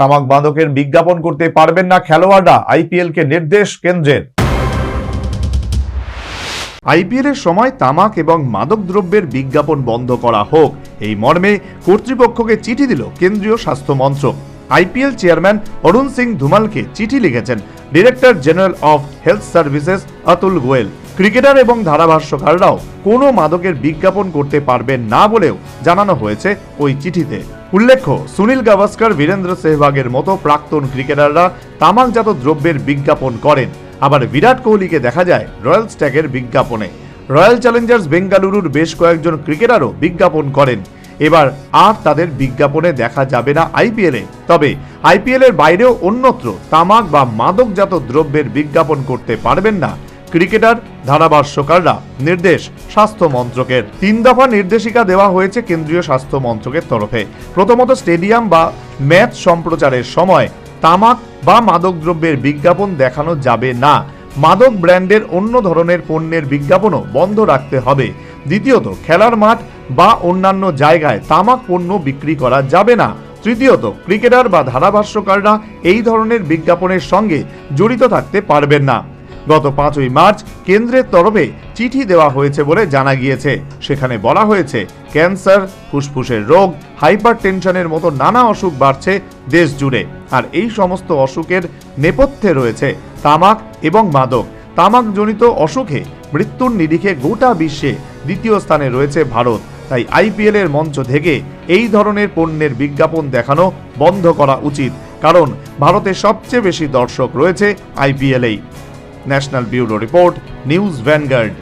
তামাক বাঁধকের বিজ্ঞাপন করতে পারবেন না খেলোয়াড়রা। আইপিএল কে নির্দেশ কেন্দ্রের। আইপিএল এর সময় তামাক এবং মাদক দ্রব্যের বিজ্ঞাপন বন্ধ করা হোক। এই মর্মে কর্তৃপক্ষকে চিঠি দিল কেন্দ্রীয় স্বাস্থ্য মন্ত্রক। আইপিএল চেয়ারম্যান অরুণ সিং ধুমালকে চিঠি লিখেছেন director general of health services Atul Goel. Cricketer এবং ধারাভাষ্যকাররাও কোনো মাদকের বিজ্ঞাপন করতে পারবেন না বলেও জানানো হয়েছে ওই চিঠিতে। উল্লেখ্য, সুনীল গাভাস্কর, বীরেন্দ্র সেহবাগের মতো প্রাক্তন ক্রিকেটাররা তামাকজাত দ্রব্যের বিজ্ঞাপন করেন। আবার বিরাট কোহলিকে দেখা যায় রয়্যাল স্ট্যাগের বিজ্ঞাপনে। রয়্যাল চ্যালেঞ্জার্স বেঙ্গালুরুর বেশ কয়েকজন ক্রিকেটারও বিজ্ঞাপন করেন। এবার আর তাদের বিজ্ঞাপনে দেখা যাবে না আইপিএলে তবে আইপিএলের বাইরেও অন্যত্র তামাক বা মাদকজাত দ্রব্যের বিজ্ঞাপন করতে পারবেন না ক্রিকেটার, ধারাভাষ্যকাররা। নির্দেশ, স্বাস্থ্য মন্ত্রকের। তিন দফা নির্দেশিকা দেওয়া হয়েছে কেন্দ্রীয় স্বাস্থ্য মন্ত্রকের তরফে। প্রথমত স্টেডিয়াম বা ম্যাচ সম্প্রচারের সময় তামাক বা মাদকদ্রব্যের বিজ্ঞাপন দেখানো যাবে না। মাদক ব্র্যান্ডের অন্য ধরনের পণ্যের বিজ্ঞাপনও বন্ধ রাখতে হবে। দ্বিতীয়ত, খেলার মাঠ বা অন্যান্য জায়গায় তামাক পণ্য বিক্রি করা যাবে না। তৃতীয়ত, ক্রিকেটার বা ধারাভাষ্যকাররা এই ধরনের বিজ্ঞাপনের সঙ্গে জড়িত থাকতে পারবেন না। গত পাঁচই মার্চ কেন্দ্রের তরফে চিঠি দেওয়া হয়েছে বলে জানা গিয়েছে। সেখানে বলা হয়েছে, ক্যান্সার, ফুসফুসের রোগ হাইপার টেনশনের মতো নানা অসুখ বাড়ছে দেশ জুড়ে। আর এই সমস্ত অসুখের নেপথ্যে রয়েছে তামাক এবং মাদক। তামাকজনিত অসুখে মৃত্যুর নিরিখে গোটা বিশ্বে দ্বিতীয় স্থানে রয়েছে ভারত। তাই আইপিএল এর মঞ্চ থেকে এই ধরনের পণ্যের বিজ্ঞাপন দেখানো বন্ধ করা উচিত। কারণ ভারতে সবচেয়ে বেশি দর্শক রয়েছে আইপিএলেই। National bureau report news Vanguard